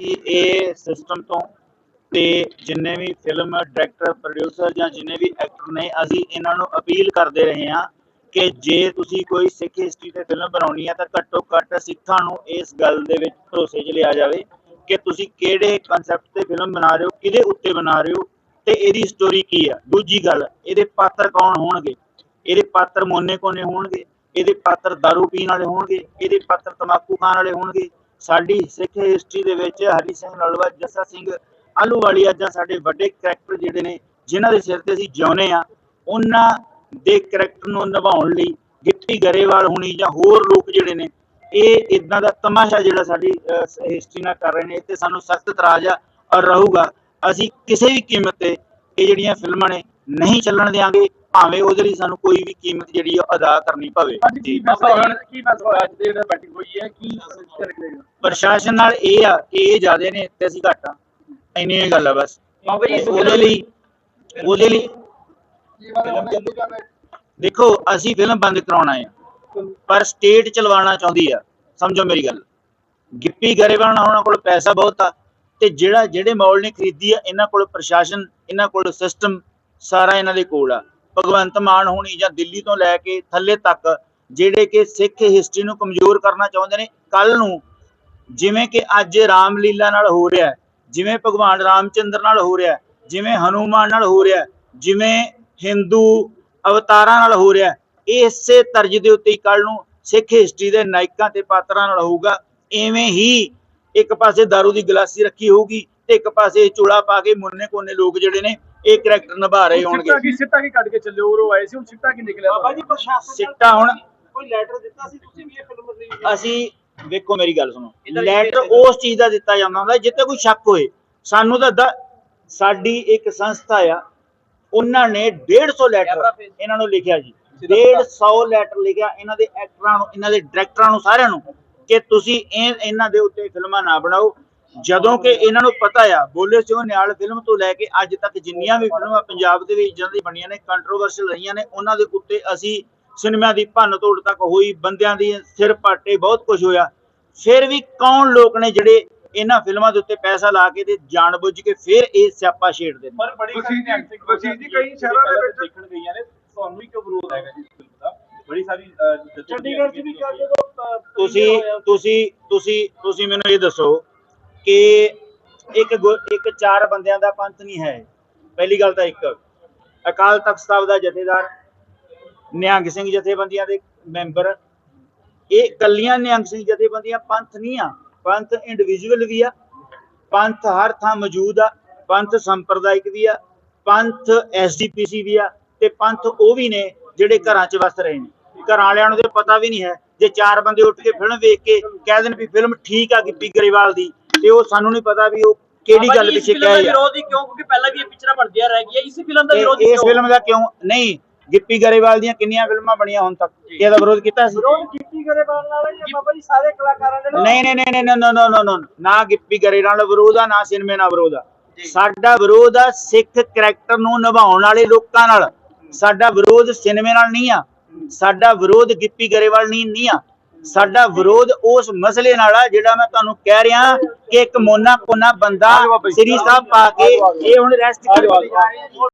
ਇਹ ਸਿਸਟਮ ਤੋਂ ਤੇ ਜਿੰਨੇ ਵੀ ਫਿਲਮ ਡਾਇਰੈਕਟਰ ਪ੍ਰੋਡਿਊਸਰ ਜਾਂ ਜਿੰਨੇ ਵੀ ਐਕਟਰ ਨੇ, ਅਸੀਂ ਇਹਨਾਂ ਨੂੰ ਅਪੀਲ ਕਰਦੇ ਰਹੇ ਹਾਂ ਕਿ ਜੇ ਤੁਸੀਂ ਕੋਈ ਸਿੱਖ ਹਿਸਟਰੀ ਤੇ ਫਿਲਮ ਬਣਾਉਣੀ ਹੈ ਤਾਂ ਘੱਟੋ ਘੱਟ ਸਿੱਖਾਂ ਨੂੰ ਇਸ ਗੱਲ ਦੇ ਵਿੱਚ ਭਰੋਸੇ 'ਚ ਲਿਆ ਜਾਵੇ ਕਿ ਤੁਸੀਂ ਕਿਹੜੇ ਕਨਸੈਪਟ ਤੇ ਫਿਲਮ ਬਣਾ ਰਹੇ ਹੋ, ਕਿਹਦੇ ਉੱਤੇ ਬਣਾ ਰਹੇ ਹੋ ਤੇ ਇਹਦੀ ਸਟੋਰੀ ਕੀ ਆ। ਦੂਜੀ ਗੱਲ, ਇਹਦੇ ਪਾਤਰ ਕੌਣ ਹੋਣਗੇ? ਇਹਦੇ ਪਾਤਰ ਮੋਨੇ ਕੋਨੇ ਹੋਣਗੇ? ਇਹਦੇ ਪਾਤਰ दारू ਪੀਣ ਵਾਲੇ ਹੋਣਗੇ? ਇਹਦੇ ਪਾਤਰ ਤਮਾਕੂ ਖਾਣ ਵਾਲੇ ਹੋਣਗੇ? ਸਾਡੀ ਸਿੱਖ ਹਿਸਟਰੀ ਦੇ ਵਿੱਚ ਹਰੀ ਸਿੰਘ ਨਲਵਾ ਜੱਸਾ ਸਿੰਘ ਆਲੂਵਾਲੀਆ ਜਾਂ ਸਾਡੇ ਵੱਡੇ ਕਰੈਕਟਰ ਜਿਹੜੇ ਨੇ, ਜਿਨ੍ਹਾਂ ਦੇ ਸਿਰ ਤੇ ਅਸੀਂ ਜਿਉਂਦੇ ਆ ਉਹਨਾਂ ਦੇ ਕਰੈਕਟਰ ਨੂੰ ਨਿਭਾਉਣ ਲਈ ਗਿੱਪੀ ਗਰੇਵਾਲ ਹੋਣੀ ਜਾਂ ਹੋਰ ਲੋਕ ਜਿਹੜੇ ਨੇ, ਇਹ ਇਦਾਂ ਦਾ ਤਮਾਸ਼ਾ ਜਿਹੜਾ ਸਾਡੀ ਹਿਸਟਰੀ ਨਾਲ ਕਰ ਰਹੇ ਨੇ ਤੇ ਸਾਨੂੰ ਸਖਤ ਇਤਰਾਜ਼ ਆ ਔਰ ਰਹੂਗਾ। ਅਸੀਂ ਕਿਸੇ ਵੀ ਕੀਮਤ ਤੇ ਇਹ ਜਿਹੜੀਆਂ ਫਿਲਮਾਂ ਨੇ ਨਹੀਂ ਚੱਲਣ ਦਿਆਂਗੇ। ਭਾਵੇਂ ਉਹਦੇ ਲਈ ਸਾਨੂੰ ਕੋਈ ਵੀ ਕੀਮਤ ਜਿਹੜੀ ਆ ਅਦਾ ਕਰਨੀ ਪਵੇ। ਅੱਜ ਕੀ ਫੈਸਲਾ ਹੋਇਆ? ਕੀ ਫੈਸਲਾ ਹੋਇਆ? ਅੱਜ ਦੇ ਜਿਹੜਾ ਬੈਠਕ ਹੋਈ ਹੈ ਕੀ ਕਰੇਗਾ ਪ੍ਰਸ਼ਾਸਨ ਨਾਲ ਇਹ ਆ ਕਿ ਇਹ ਜ਼ਿਆਦੇ ਨੇ ਤੇ ਅਸੀਂ ਘੱਟ ਆ। ਇੰਨੀ ਹੀ ਗੱਲ ਆ ਬਸ। ਉਹਦੇ ਲਈ ਉਹਦੇ ਲਈ ਦੇਖੋ ਅਸੀਂ ਫਿਲਮ ਬੰਦ ਕਰਾਉਣਾ ਆ। ਪਰ ਸਟੇਟ ਚਲਵਾਉਣਾ ਚਾਹੁੰਦੀ ਆ। ਸਮਝੋ ਮੇਰੀ ਗੱਲ। ਗਿੱਪੀ ਗਰੇਵਾਲ ਉਹਨਾਂ ਕੋਲ ਪੈਸਾ ਬਹੁਤ ਆ ਤੇ ਜਿਹੜਾ ਜਿਹੜੇ ਮੌਲ ਨੇ ਖਰੀਦੀ ਆ ਇਹਨਾਂ ਕੋਲ ਪ੍ਰਸ਼ਾਸਨ ਇਹਨਾਂ ਕੋਲ ਸਿਸਟਮ ਸਾਰਾ ਇਹਨਾਂ ਦੇ ਕੋਲ ਆ। ਭਗਵੰਤ ਮਾਨ ਹੋਣੀ ਜਾਂ ਦਿੱਲੀ ਤੋਂ ਲੈ ਕੇ ਥੱਲੇ ਤੱਕ ਜਿਹੜੇ ਕਿ ਸਿੱਖ ਹਿਸਟਰੀ ਨੂੰ ਕਮਜ਼ੋਰ ਕਰਨਾ ਚਾਹੁੰਦੇ ਨੇ ਕੱਲ ਨੂੰ ਜਿਵੇਂ ਕਿ ਅੱਜ ਰਾਮਲੀਲਾ ਨਾਲ ਹੋ ਰਿਹਾ ਜਿਵੇਂ ਭਗਵਾਨ ਰਾਮਚੰਦਰ ਨਾਲ ਹੋ ਰਿਹਾ ਜਿਵੇਂ ਹਨੂਮਾਨ ਨਾਲ ਹੋ ਰਿਹਾ ਜਿਵੇਂ ਹਿੰਦੂ ਅਵਤਾਰਾਂ ਨਾਲ ਹੋ ਰਿਹਾ ਹੈ, ਇਸੇ ਤਰਜ ਦੇ ਉੱਤੇ ਕੱਲ ਨੂੰ ਸਿੱਖ ਹਿਸਟਰੀ ਦੇ ਨਾਇਕਾਂ ਤੇ ਪਾਤਰਾਂ ਨਾਲ ਹੋਊਗਾ। ਐਵੇਂ ਹੀ ਇੱਕ ਪਾਸੇ दारू ਦੀ ਗਲਾਸੀ ਰੱਖੀ ਹੋਊਗੀ ਤੇ ਇੱਕ ਪਾਸੇ ਚੋਲਾ ਪਾ ਕੇ ਮੁੰਨੇ ਕੋਨੇ ਲੋਕ ਜਿਹੜੇ ਨੇ ਇਹ ਕਰੈਕਟਰ ਨਿਭਾ ਰਹੇ ਹੋਣਗੇ। ਸਿੱਟਾ ਕੀ ਸਿੱਟਾ ਕੀ ਕੱਢ ਕੇ ਚੱਲੇ ਉਰੋਂ ਆਏ ਸੀ ਹੁਣ ਸਿੱਟਾ ਕੀ ਨਿਕਲਿਆ ਬਾਬਾ ਜੀ ਪ੍ਰਸ਼ਾਸਨ ਸਿੱਟਾ ਹੁਣ ਕੋਈ ਲੈਟਰ ਦਿੱਤਾ ਸੀ ਤੁਸੀਂ ਵੀ ਇਹ ਫਿਲਮ ਰਿਲੀਜ਼ ਅਸੀਂ ਵੇਖੋ ਮੇਰੀ ਗੱਲ ਸੁਣੋ। ਲੈਟਰ ਉਸ ਚੀਜ਼ ਦਾ ਦਿੱਤਾ ਜਾਂਦਾ ਹੁੰਦਾ ਜਿੱਤੇ ਕੋਈ ਸ਼ੱਕ ਹੋਏ। ਸਾਨੂੰ ਤਾਂ ਦ- ਸਾਡੀ ਇੱਕ ਸੰਸਥਾ ਆ ਉਹਨਾਂ ਨੇ 150 ਲੈਟਰ ਇਹਨਾਂ ਨੂੰ ਲਿਖਿਆ ਜੀ। 150 ਲੈਟਰ ਲਿਖਿਆ ਇਹਨਾਂ ਦੇ ਐਕਟਰਾਂ ਨੂੰ ਇਹਨਾਂ ਦੇ ਡਾਇਰੈਕਟਰਾਂ ਨੂੰ ਸਾਰਿਆਂ ਨੂੰ ਕਿ ਤੁਸੀਂ ਇਹ ਇਹਨਾਂ ਦੇ ਉੱਤੇ ਫਿਲਮਾਂ ਨਾ ਬਣਾਓ। ਜਦੋਂ ਕਿ ਇਹਨਾਂ ਨੂੰ ਪਤਾ ਆ ਬੋਲੇ ਸਿਓ ਨਿਆਲ ਫਿਲਮ ਤੋਂ ਲੈ ਕੇ ਅੱਜ ਤੱਕ ਜਿੰਨੀਆਂ ਵੀ ਫਿਲਮਾਂ ਪੰਜਾਬ ਦੇ ਵਿੱਚ ਜਾਂਦੀ ਬਣੀਆਂ ਨੇ ਕੰਟਰੋਵਰਸ਼ਲ ਰਹੀਆਂ ਨੇ ਉਹਨਾਂ ਦੇ ਉੱਤੇ ਅਸੀਂ ਸਿਨੇਮਾ ਦੀ ਭੰਨ ਤੋੜ ਤੱਕ ਹੋਈ ਬੰਦਿਆਂ ਦੀ ਸਿਰ ਪਾਟੇ ਬਹੁਤ ਕੁਝ ਹੋਇਆ। ਫਿਰ ਵੀ ਕੌਣ ਲੋਕ ਨੇ ਜਿਹੜੇ ਇਹਨਾਂ ਫਿਲਮਾਂ ਦੇ ਉੱਤੇ ਪੈਸਾ ਲਾ ਕੇ ਤੇ ਜਾਣਬੁੱਝ ਕੇ ਫਿਰ ਇਹ ਸਿਆਪਾ ਛੇੜਦੇ ਨੇ? ਪਰ ਬੜੀ ਸਾਰੀ ਵਸੀਲ ਜੀ ਕਈ ਸ਼ਹਿਰਾਂ ਦੇ ਵਿੱਚ ਦੇਖਣ ਗਈਆਂ ਨੇ ਤੁਹਾਨੂੰ ਵੀ ਕਿਉਂ ਵਿਰੋਧ ਹੈਗਾ ਜੀ ਇਸ ਫਿਲਮ ਦਾ? ਬੜੀ ਸਾਰੀ ਚੰਡੀਗੜ੍ਹ 'ਚ ਵੀ ਜਦੋਂ ਅਹ, ਤੁਸੀਂ ਤੁਸੀਂ ਤੁਸੀਂ ਤੁਸੀਂ ਮੈਨੂੰ ਇਹ ਦੱਸੋ ਕਿ ਇੱਕ ਗੁ- ਇੱਕ ਚਾਰ ਬੰਦਿਆਂ ਦਾ ਪੰਥ ਨਹੀਂ ਹੈ। ਪਹਿਲੀ ਗੱਲ ਤਾਂ ਇੱਕ। ਅਕਾਲ ਤਖਤ ਸਾਹਿਬ ਦਾ ਜਥੇਦਾਰ, ਨਿਹੰਗ ਸਿੰਘ ਜਥੇਬੰਦੀਆਂ ਦੇ ਮੈਂਬਰ। ਇਹ ਕੱਲੀਆਂ ਨਿਹੰਗ ਸਿੰਘ ਜਥੇਬੰਦੀਆਂ ਪੰਥ ਨਹੀਂ ਆ। ਪੰਥ ਇੰਡੀਵਿਜੂਅਲ ਵੀ ਆ। ਪੰਥ ਹਰ ਥਾਂ ਮੌਜੂਦ ਆ। ਪੰਥ ਸੰਪਰਦਾਇਕ ਵੀ ਆ। ਪੰਥ ਐਸਡੀਪੀਸੀ ਵੀ ਆ। ਤੇ ਪੰਥ ਉਹ ਵੀ ਨੇ ਜਿਹੜੇ ਘਰਾਂ 'ਚ ਵਸ ਰਹੇ ਨੇ। ਘਰਾਂ ਵਾਲਿਆਂ ਨੂੰ ਤੇ ਪਤਾ ਵੀ ਨਹੀਂ ਹੈ। ਜੇ ਚਾਰ ਬੰਦੇ ਉੱਠ ਕੇ ਫਿਲਮ ਵੇਖ ਕੇ ਕਹਿ ਦੇਣ ਵੀ ਫਿਲਮ ਠੀਕ ਆ ਗਿੱਪੀ ਗਰੇਵਾਲ ਦੀ ਤੇ ਉਹ ਸਾਨੂੰ ਨਹੀਂ ਪਤਾ ਵੀ ਉਹ ਕਿਹੜੀ ਗੱਲ ਪਿੱਛੇ ਕਹੇ ਆ ਵਿਰੋਧ ਕਿਉਂ? ਕਿਉਂਕਿ ਪਹਿਲਾਂ ਵੀ ਇਹ ਪਿਕਚਰਾਂ ਬਣਦੀਆਂ ਰਹਿ ਗਈਆਂ। ਇਸੇ ਫਿਲਮ ਦਾ ਵਿਰੋਧ ਇਸ ਫਿਲਮ ਦਾ ਕਿਉਂ? ਨਹੀਂ ਗਿੱਪੀ ਗਰੇਵਾਲ ਦੀਆਂ ਕਿੰਨੀਆਂ ਫਿਲਮਾਂ ਬਣੀਆਂ ਹੁਣ ਤੱਕ? ਇਹਦਾ ਵਿਰੋਧ ਕੀਤਾ ਸੀ? ਵਿਰੋਧ ਕੀਤੀ ਗਰੇਵਾਲ ਨਾਲ ਜਾਂ ਬਾਬਾ ਜੀ ਸਾਰੇ ਕਲਾਕਾਰਾਂ ਦੇ ਨਾਲ? ਨਹੀਂ ਨਹੀਂ ਨਹੀਂ ਨਹੀਂ ਨੋ ਨੋ ਨੋ ਨੋ ਗਿੱਪੀ ਗਰੇ ਨਾਲ ਵਿਰੋਧ ਆ ਨਾ ਸਿਨੇਮੇ ਨਾਲ ਵਿਰੋਧ ਆ। ਸਾਡਾ ਵਿਰੋਧ ਆ ਸਿੱਖ ਕਰੈਕਟਰ ਨੂੰ ਨਿਭਾਉਣ ਵਾਲੇ ਲੋਕਾਂ ਨਾਲ। ਸਾਡਾ ਵਿਰੋਧ ਸਿਨੇਮੇ ਨਾਲ ਨਹੀਂ ਆ। ਸਾਡਾ ਵਿਰੋਧ ਗਿੱਪੀ ਗਰੇਵਾਲ ਨਹੀਂ ਨਹੀਂ ਆ। ਸਾਡਾ ਵਿਰੋਧ ਉਸ ਮਸਲੇ ਨਾਲ ਆ ਜਿਹੜਾ ਮੈਂ ਤੁਹਾਨੂੰ ਕਹਿ ਰਿਹਾ ਕਿ ਇੱਕ ਮੋਨਾ ਕੋਨਾ ਬੰਦਾ ਸ੍ਰੀ ਸਾਹਿਬ ਪਾ ਕੇ ਇਹ ਹੁਣ ਰੈਸਟ ਕਰ